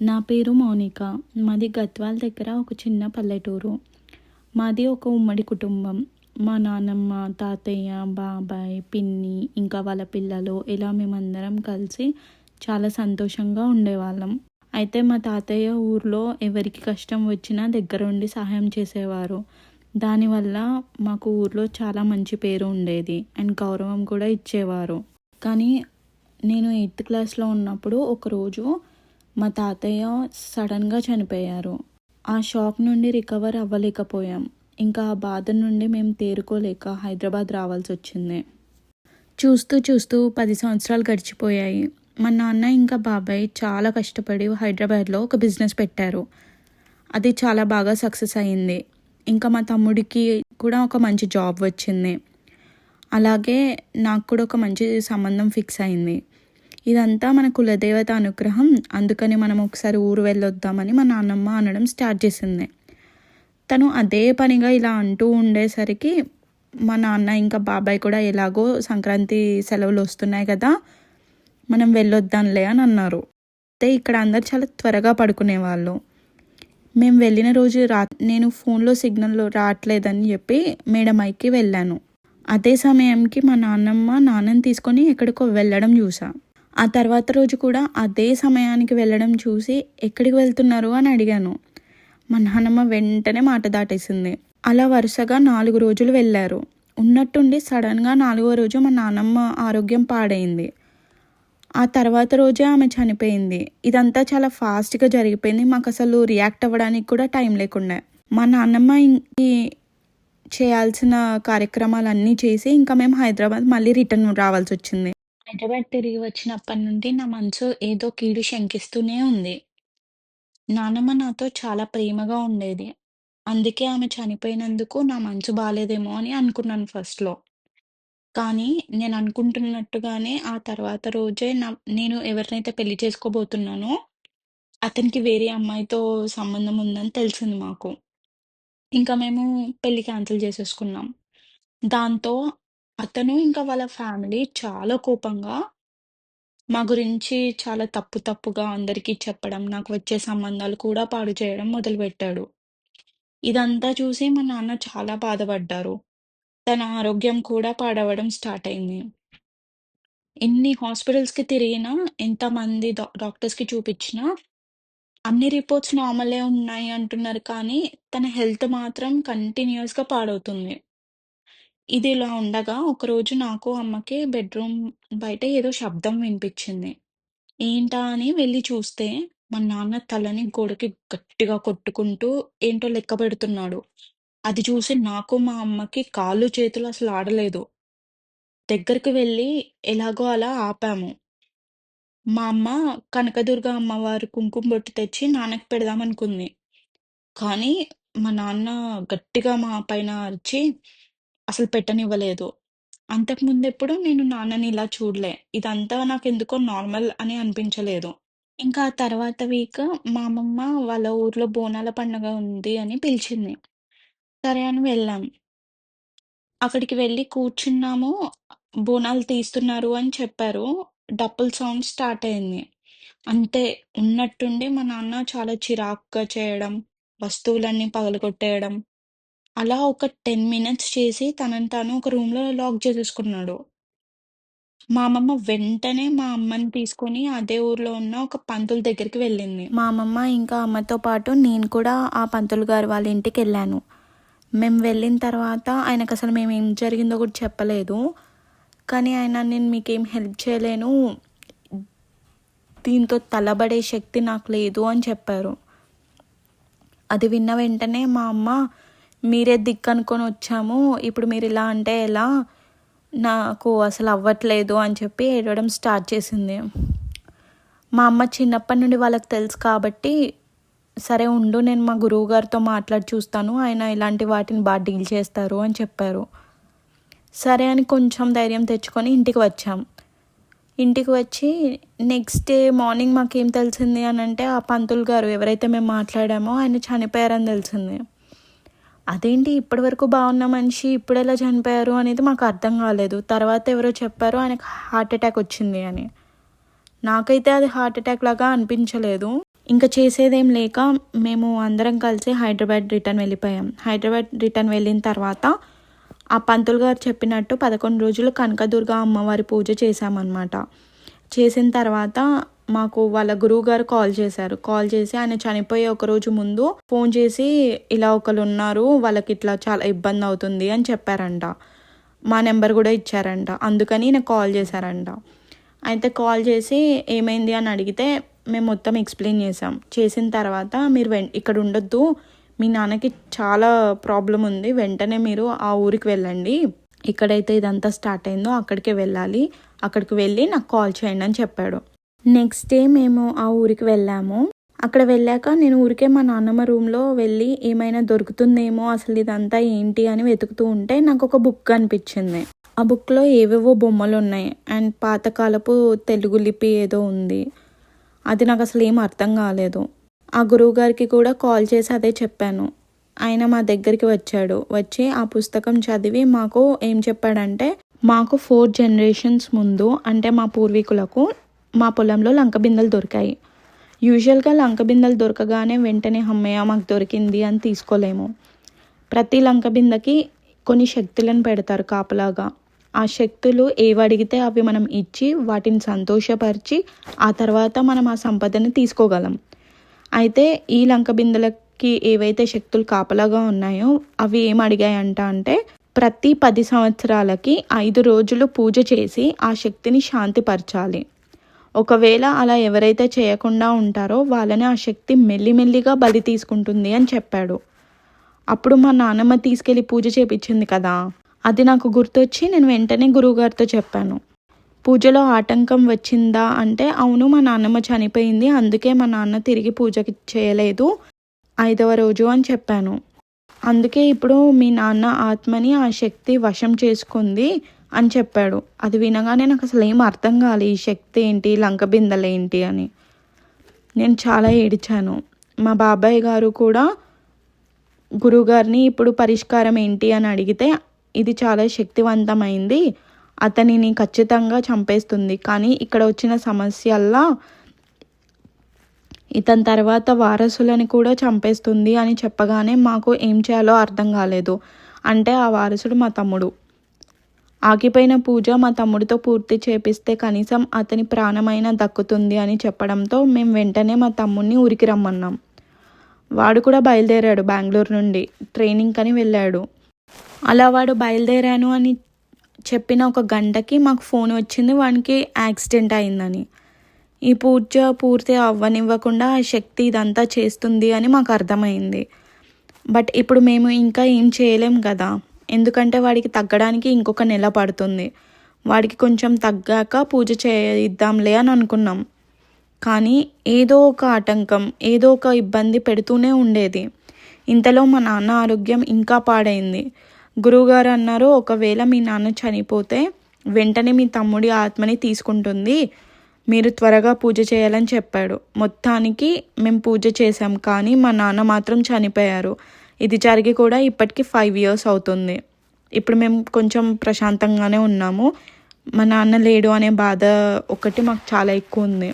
నా పేరు మౌనిక. మాది గత్వాల దగ్గర ఒక చిన్న పల్లెటూరు. మాది ఒక ఉమ్మడి కుటుంబం. మా నాన్నమ్మ తాతయ్య బాబాయ్ పిన్ని ఇంకా వాళ్ళ పిల్లలు ఇలా మేమందరం కలిసి చాలా సంతోషంగా ఉండేవాళ్ళం. అయితే మా తాతయ్య ఊర్లో ఎవరికి కష్టం వచ్చినా దగ్గరుండి సహాయం చేసేవారు. దానివల్ల మాకు ఊర్లో చాలా మంచి పేరు ఉండేది అండ్ గౌరవం కూడా ఇచ్చేవారు. కానీ నేను ఎయిత్ క్లాస్లో ఉన్నప్పుడు ఒకరోజు మా తాతయ్య సడన్గా చనిపోయారు. ఆ షాక్ నుండి రికవర్ అవ్వలేకపోయాం. ఇంకా ఆ బాధ నుండి మేము తేరుకోలేక హైదరాబాద్ రావాల్సి వచ్చింది. చూస్తూ చూస్తూ పది సంవత్సరాలు గడిచిపోయాయి. మా నాన్న ఇంకా బాబాయ్ చాలా కష్టపడి హైదరాబాద్లో ఒక బిజినెస్ పెట్టారు. అది చాలా బాగా సక్సెస్ అయింది. ఇంకా మా తమ్ముడికి కూడా ఒక మంచి జాబ్ వచ్చింది. అలాగే నాకు కూడా ఒక మంచి సంబంధం ఫిక్స్ అయింది. ఇదంతా మన కులదేవత అనుగ్రహం. అందుకని మనం ఒకసారి ఊరు వెళ్ళొద్దామని మా నాన్నమ్మ అనడం స్టార్ట్ చేసింది. తను అదే పనిగా ఇలా అంటూ ఉండేసరికి మా నాన్న ఇంకా బాబాయ్ కూడా ఎలాగో సంక్రాంతి సెలవులు వస్తున్నాయి కదా మనం వెళ్ళొద్దాంలే అని అన్నారు. అయితే ఇక్కడ అందరు చాలా త్వరగా పడుకునేవాళ్ళు. మేము వెళ్ళిన రోజు రా నేను ఫోన్లో సిగ్నల్ రావట్లేదని చెప్పి మేడమైకి వెళ్ళాను. అదే సమయంకి మా నాన్నమ్మ నాన్నని తీసుకొని ఎక్కడికో వెళ్ళడం చూసా. ఆ తర్వాత రోజు కూడా అదే సమయానికి వెళ్ళడం చూసి ఎక్కడికి వెళ్తున్నారు అని అడిగాను. మా నాన్నమ్మ వెంటనే మాట దాటేసింది. అలా వరుసగా నాలుగు రోజులు వెళ్ళారు. ఉన్నట్టుండి సడన్గా నాలుగో రోజు మా నాన్నమ్మ ఆరోగ్యం పాడైంది. ఆ తర్వాత రోజే ఆమె చనిపోయింది. ఇదంతా చాలా ఫాస్ట్గా జరిగిపోయింది. మాకు అసలు రియాక్ట్ అవ్వడానికి కూడా టైం లేకుండా. మా నాన్నమ్మ ఇంటి చేయాల్సిన కార్యక్రమాలన్నీ చేసి ఇంకా మేము హైదరాబాద్ మళ్ళీ రిటర్న్ రావాల్సి వచ్చింది. హైదరాబాద్ తిరిగి వచ్చినప్పటి నుండి నా మనసు ఏదో కీడు శంకిస్తూనే ఉంది. నానమ్మ నాతో చాలా ప్రేమగా ఉండేది. అందుకే ఆమె చనిపోయినందుకు నా మనసు బాగాలేదేమో అని అనుకున్నాను ఫస్ట్లో కానీ నేను అనుకుంటున్నట్టుగానే ఆ తర్వాత రోజే నా నేను ఎవరినైతే పెళ్ళి చేసుకోబోతున్నానో అతనికి వేరే అమ్మాయితో సంబంధం ఉందని తెలిసింది మాకు. ఇంకా మేము పెళ్ళి క్యాన్సిల్ చేసేసుకున్నాం. దాంతో అతను ఇంకా వాళ్ళ ఫ్యామిలీ చాలా కోపంగా మా గురించి చాలా తప్పు తప్పుగా అందరికీ చెప్పడం నాకు వచ్చే సంబంధాలు కూడా పాడు చేయడం మొదలుపెట్టాడు. ఇదంతా చూసి మా నాన్న చాలా బాధపడ్డారు. తన ఆరోగ్యం కూడా పాడవడం స్టార్ట్ అయింది. ఎన్ని హాస్పిటల్స్కి తిరిగినా ఎంతమంది డా- డాక్టర్స్కి చూపించినా అన్ని రిపోర్ట్స్ నార్మలే ఉన్నాయి అంటున్నారు కానీ తన హెల్త్ మాత్రం కంటిన్యూస్గా పాడవుతుంది. ఇది ఇలా ఉండగా ఒకరోజు నాకు అమ్మకి బెడ్రూమ్ బయట ఏదో శబ్దం వినిపించింది. ఏంటా అని వెళ్ళి చూస్తే మా నాన్న తలని గోడకి గట్టిగా కొట్టుకుంటూ ఏంటో లెక్క పెడుతున్నాడు. అది చూసి నాకు మా అమ్మకి కాళ్ళు చేతులు అసలు ఆడలేదు. దగ్గరికి వెళ్ళి ఎలాగో అలా ఆపాము. మా అమ్మ కనకదుర్గ అమ్మవారు కుంకుమ బొట్టు తెచ్చి నాన్నకి పెడదామనుకుంది. కానీ మా నాన్న గట్టిగా మా పైన అరిచి అసలు పెట్టనివ్వలేదు. అంతకుముందు ఎప్పుడు నేను నాన్నని ఇలా చూడలే. ఇదంతా నాకు ఎందుకో నార్మల్ అని అనిపించలేదు. ఇంకా ఆ తర్వాత వీక్ మా అమ్మమ్మ వాళ్ళ ఊర్లో బోనాల పండుగ ఉంది అని పిలిచింది. సరే అని వెళ్ళాం. అక్కడికి వెళ్ళి కూర్చున్నాము. బోనాలు తీస్తున్నారు అని చెప్పారు. డప్పుల సౌండ్ స్టార్ట్ అయింది. అంతే ఉన్నట్టుండి మా నాన్న చాలా చిరాకుగా చేయడం వస్తువులన్నీ పగలగొట్టేయడం అలా ఒక టెన్ మినిట్స్ చేసి తనని తాను ఒక రూమ్లో లాక్ చేసేసుకున్నాడు. మా అమ్మమ్మ వెంటనే మా అమ్మని తీసుకొని అదే ఊర్లో ఉన్న ఒక పంతుల దగ్గరికి వెళ్ళింది. మా అమ్మమ్మ ఇంకా అమ్మతో పాటు నేను కూడా ఆ పంతులు గారు వాళ్ళ ఇంటికి వెళ్ళాను. మేము వెళ్ళిన తర్వాత ఆయనకు అసలు మేము ఏం జరిగిందో కూడా చెప్పలేదు. కానీ ఆయన నేను మీకేం హెల్ప్ చేయలేను. దీంతో తలబడే శక్తి నాకు లేదు అని చెప్పారు. అది విన్న వెంటనే మా అమ్మ మీరే దిక్కు అనుకొని వచ్చాము. ఇప్పుడు మీరు ఇలా అంటే ఎలా? నాకు అసలు అవ్వట్లేదు అని చెప్పి ఏడవడం స్టార్ట్ చేసింది. మా అమ్మ చిన్నప్పటి నుండి వాళ్ళకి తెలుసు కాబట్టి సరే ఉండు నేను మా గురువు గారితో మాట్లాడి చూస్తాను. ఆయన ఇలాంటి వాటిని బాగా డీల్ చేస్తారు అని చెప్పారు. సరే అని కొంచెం ధైర్యం తెచ్చుకొని ఇంటికి వచ్చాం. ఇంటికి వచ్చి నెక్స్ట్ డే మార్నింగ్ మాకేం తెలిసింది అని అంటే ఆ పంతులు గారు ఎవరైతే మేము మాట్లాడామో ఆయన చనిపోయారని తెలిసింది. అదేంటి ఇప్పటి వరకు బాగున్న మనిషి ఇప్పుడు ఎలా చనిపోయారు అనేది మాకు అర్థం కాలేదు. తర్వాత ఎవరో చెప్పారు ఆయనకు హార్ట్ అటాక్ వచ్చింది అని. నాకైతే అది హార్ట్ అటాక్ లాగా అనిపించలేదు. ఇంకా చేసేదేం లేక మేము అందరం కలిసి హైదరాబాద్ రిటర్న్ వెళ్ళిపోయాం. హైదరాబాద్ రిటర్న్ వెళ్ళిన తర్వాత ఆ పంతులు గారు చెప్పినట్టు పదకొండు రోజులు కనకదుర్గ అమ్మవారి పూజ చేశామన్నమాట. చేసిన తర్వాత మాకు వాళ్ళ గురువు గారు కాల్ చేశారు. కాల్ చేసి ఆయన చనిపోయే ఒక రోజు ముందు ఫోన్ చేసి ఇలా ఒకరు ఉన్నారు వాళ్ళకి ఇట్లా చాలా ఇబ్బంది అవుతుంది అని చెప్పారంట. మా నెంబర్ కూడా ఇచ్చారంట. అందుకని నాకు కాల్ చేశారంట. అయితే కాల్ చేసి ఏమైంది అని అడిగితే మేము మొత్తం ఎక్స్ప్లెయిన్ చేసాం చేసిన తర్వాత మీరు వెం ఇక్కడ ఉండొద్దు. మీ నాన్నకి చాలా ప్రాబ్లం ఉంది. వెంటనే మీరు ఆ ఊరికి వెళ్ళండి. ఎక్కడైతే ఇదంతా స్టార్ట్ అయిందో అక్కడికే వెళ్ళాలి. అక్కడికి వెళ్ళి నాకు కాల్ చేయండి అని చెప్పాడు. నెక్స్ట్ డే మేము ఆ ఊరికి వెళ్ళాము. అక్కడ వెళ్ళాక నేను ఊరికే మా నాన్నమ్మ రూమ్లో వెళ్ళి ఏమైనా దొరుకుతుందేమో అసలు ఇదంతా ఏంటి అని వెతుకుతూ ఉంటే నాకు ఒక బుక్ కనిపించింది. ఆ బుక్లో ఏవేవో బొమ్మలు ఉన్నాయి అండ్ పాతకాలపు తెలుగు లిపి ఏదో ఉంది. అది నాకు అసలు ఏం అర్థం కాలేదు. ఆ గురువు గారికి కూడా కాల్ చేసి అదే చెప్పాను. ఆయన మా దగ్గరికి వచ్చాడు. వచ్చి ఆ పుస్తకం చదివి మాకు ఏం చెప్పాడంటే మాకు ఫోర్ జనరేషన్స్ ముందు అంటే మా పూర్వీకులకు మా పొలంలో లంక బిందెలు దొరికాయి. యూజువల్గా లంక బిందెలు దొరకగానే వెంటనే అమ్మయ్య మాకు దొరికింది అని తీసుకోలేము. ప్రతి లంక బిందెకి కొన్ని శక్తులను పెడతారు కాపలాగా. ఆ శక్తులు ఏవి అడిగితే అవి మనం ఇచ్చి వాటిని సంతోషపరిచి ఆ తర్వాత మనం ఆ సంపదని తీసుకోగలం. అయితే ఈ లంక బిందెలకి ఏవైతే శక్తులు కాపలాగా ఉన్నాయో అవి ఏం అడిగాయంట అంటే ప్రతి పది సంవత్సరాలకి ఐదు రోజులు పూజ చేసి ఆ శక్తిని శాంతిపరచాలి. ఒకవేళ అలా ఎవరైతే చేయకుండా ఉంటారో వాళ్ళని ఆ శక్తి మెల్లిమెల్లిగా బలి తీసుకుంటుంది అని చెప్పాడు. అప్పుడు మా నాన్నమ్మ తీసుకెళ్ళి పూజ చేపించింది కదా. అది నాకు గుర్తొచ్చి నేను వెంటనే గురువుగారితో చెప్పాను. పూజలో ఆటంకం వచ్చిందా అంటే అవును మా నాన్నమ్మ చనిపోయింది. అందుకే మా నాన్న తిరిగి పూజకి చేయలేదు. ఐదవ రోజు అని చెప్పాను. అందుకే ఇప్పుడు మీ నాన్న ఆత్మని ఆ శక్తి వశం చేసుకుంది. అని చెప్పాడు. అది వినగానే నాకు అసలు ఏం అర్థం కాలే ఈ శక్తి ఏంటి లంక బిందలేంటి ఏంటి అని. నేను చాలా ఏడిచాను. మా బాబాయ్ గారు కూడా గురువుగారిని ఇప్పుడు పరిష్కారం ఏంటి అని అడిగితే ఇది చాలా శక్తివంతమైంది అతనిని ఖచ్చితంగా చంపేస్తుంది. కానీ ఇక్కడ వచ్చిన సమస్యల్లా ఇతని తర్వాత వారసులని కూడా చంపేస్తుంది అని చెప్పగానే మాకు ఏం చేయాలో అర్థం కాలేదు. అంటే ఆ వారసుడు మా తమ్ముడు. ఆగిపోయిన పూజ మా తమ్ముడితో పూర్తి చేపిస్తే కనీసం అతని ప్రాణమైన దక్కుతుంది అని చెప్పడంతో మేము వెంటనే మా తమ్ముడిని ఊరికి రమ్మన్నాం. వాడు కూడా బయలుదేరాడు బెంగళూరు నుండి. ట్రైనింగ్ అని వెళ్ళాడు. అలా వాడు బయలుదేరాను అని చెప్పిన ఒక గంటకి మాకు ఫోన్ వచ్చింది. వానికి యాక్సిడెంట్ అయిందని. ఈ పూజ పూర్తి అవ్వనివ్వకుండా ఆ శక్తి ఇదంతా చేస్తుంది అని మాకు అర్థమైంది. బట్ ఇప్పుడు మేము ఇంకా ఏం చేయలేం కదా. ఎందుకంటే వాడికి తగ్గడానికి ఇంకొక నెల పడుతుంది. వాడికి కొంచెం తగ్గాక పూజ చేయిద్దాంలే అని అనుకున్నాం. కానీ ఏదో ఒక ఆటంకం ఏదో ఒక ఇబ్బంది పెడుతూనే ఉండేది. ఇంతలో మా నాన్న ఆరోగ్యం ఇంకా పాడైంది. గురువుగారు అన్నారు ఒకవేళ మీ నాన్న చనిపోతే వెంటనే మీ తమ్ముడి ఆత్మని తీసుకుంటుంది. మీరు త్వరగా పూజ చేయాలని చెప్పాడు. మొత్తానికి మేము పూజ చేసాం కానీ మా నాన్న మాత్రం చనిపోయారు. ఇది జరిగి కూడా ఇప్పటికి ఫైవ్ ఇయర్స్ అవుతుంది. ఇప్పుడు మేము కొంచెం ప్రశాంతంగానే ఉన్నాము. మా నాన్న లేడు అనే బాధ ఒకటి మాకు చాలా ఎక్కువ ఉంది.